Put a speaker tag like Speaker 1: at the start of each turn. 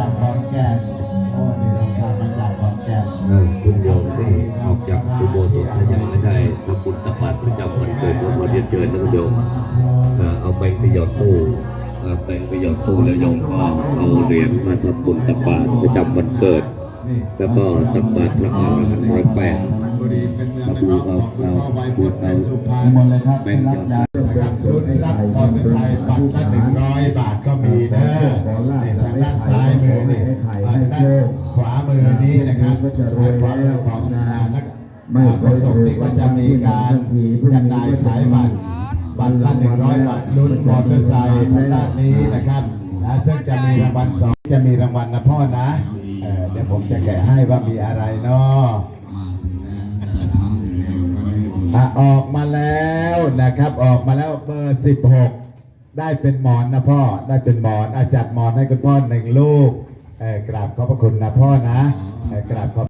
Speaker 1: จากขอนแก่นโอ้นี่เราทำมาจากขอนแก่น
Speaker 2: เออคุณโยมที่ออกจากอุโบสถแล้วยังไม่ได้ทำบุญตักบาตรประจำวันเกิดก็มาเรียนเชิญนะคุณโยมเออเอาแบงค์ไปหยอดตู้เออแบงค์ไปหยอดตู้แล้วโยมก็เอาเหรียญมาทำบุญตักบาตรประจำวันเกิด แล้วก็ตักบาตรพระอรหันต์ร้อยแปด
Speaker 3: มาดูเอาเราดูเอาสุพรรณ
Speaker 1: หมดเลยครับ
Speaker 3: เป็นรับยารับรุ่นรับมอเตอร์ไซค์บัตรละหนึ่งร้อยบาทก็มีนะนี่ทางด้านซ้ายมือนี่ทางด้านขวา มือนี้นะครับขวามือของนักมาขนส่งนี่ก็จะมีการจำหน่ายขายบัตรบัตรละหนึ่งร้อยบาทรุ่นมอเตอร์ไซค์ทางด้านนี้นะครับนะซึ่งจะมีรางวัลสองจะมีรางวัลนะพ่อนะเดี๋ยวผมจะแกะให้ว่ามีอะไรเนาะอออกมาแล้วนะครับออกมาแล้วเบอร์16ได้เป็นหมอนนะพ่อได้เป็นหมอนอาจัดหมอนให้คุณพ่อหนึ่งลูก กราบขอบพระคุณนะพ่อนะกราบขอบ